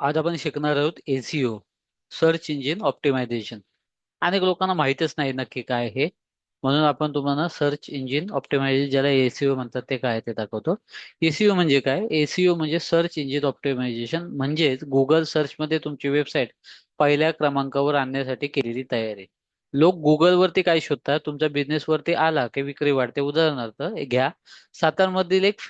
आज आपण शिकणार आहोत एसीओ सर्च इंजिन ऑप्टिमायझेशन अनेक लोकांना माहितच नाही नक्की काय हे म्हणून आपण तुम्हाला सर्च इंजिन ऑप्टिमायझेशन ज्याला एसीओ म्हणतात ते काय ते दाखवतो. एसीओ म्हणजे काय? एसीओ म्हणजे सर्च इंजिन ऑप्टिमायझेशन म्हणजेच गुगल सर्च मध्ये तुमची वेबसाईट पहिल्या क्रमांकावर आणण्यासाठी केलेली तयारी. लोक गुगलवरती काय शोधतात? तुमच्या बिझनेसवरती आला की विक्री वाढते. उदाहरणार्थ घ्या. सातारमधील एक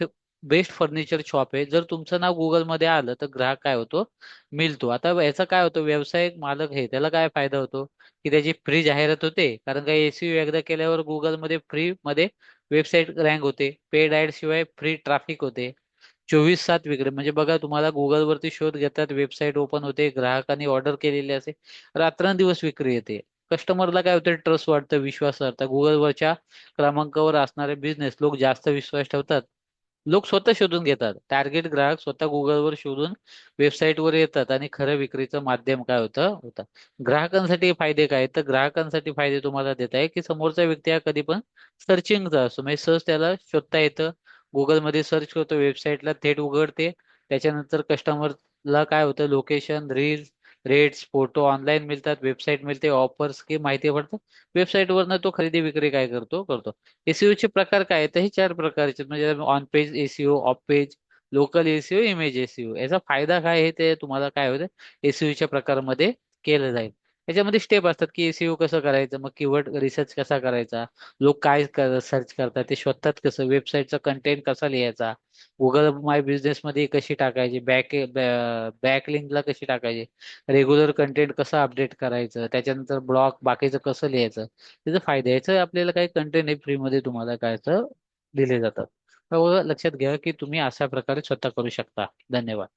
बेस्ट फर्निचर शॉप आहे. जर तुमचं नाव गुगलमध्ये आलं तर ग्राहक काय होतो? मिळतो. आता याचा काय होतं? व्यावसायिक मालक आहे त्याला काय फायदा होतो? की त्याची फ्री जाहिरात होते. कारण का एसीयू एकदा केल्यावर गुगलमध्ये फ्री मध्ये वेबसाईट रँक होते. पेड ऍड शिवाय फ्री ट्रॅफिक होते. चोवीस सात विक्री म्हणजे बघा तुम्हाला गुगलवरती शोध घेतात वेबसाईट ओपन होते ग्राहकांनी ऑर्डर केलेली असे रात्रंदिवस विक्री येते. कस्टमरला काय होतं? ट्रस्ट वाढतं विश्वास वाढतं. गुगलवरच्या क्रमांकावर असणारे बिझनेस लोक जास्त विश्वास ठेवतात. लोक स्वतः शोधून घेतात. टार्गेट ग्राहक स्वतः गुगलवर शोधून वेबसाईटवर येतात आणि खरं विक्रीचं माध्यम काय होतं? होतं. ग्राहकांसाठी फायदे काय तर ग्राहकांसाठी फायदे तुम्हाला देत आहे की समोरचा व्यक्ती हा कधी पण सर्चिंगचा असतो. म्हणजे सहज त्याला शोधता येतं. गुगलमध्ये सर्च करतो वेबसाईटला थेट उघडते. त्याच्यानंतर कस्टमरला काय होतं? Location reels rates photo online मिळतात वेबसाईट मिळते ऑफर्स की माहिती पडतात वेबसाईट वरनं तो खरेदी विक्री काय करतो? करतो. एसीओ चे प्रकार काय आहेत? हे चार प्रकारचे म्हणजे on page SEO off page local SEO image SEO याचा फायदा काय आहे? ते तुम्हाला काय होतं? एसीओ च्या प्रकारामध्ये केलं जाईल. याच्यामध्ये स्टेप असतात की एसीओ कसं करायचं मग कीवर्ड रिसर्च कसा करायचा लोक काय सर्च करतात ते शोधतात कसं वेबसाईटचा कंटेंट कसा लिहायचा गुगल माय बिझनेस मध्ये कशी टाकायची बॅक बॅक लिंकला कशी टाकायची रेग्युलर कंटेंट कसं अपडेट करायचं त्याच्यानंतर ब्लॉग बाकीचं कसं लिहायचं त्याचा फायदा याचं आपल्याला काही कंटेंट आहे फ्रीमध्ये तुम्हाला काय तर दिले जातात. लक्षात घ्या की तुम्ही अशा प्रकारे स्वतः करू शकता. धन्यवाद.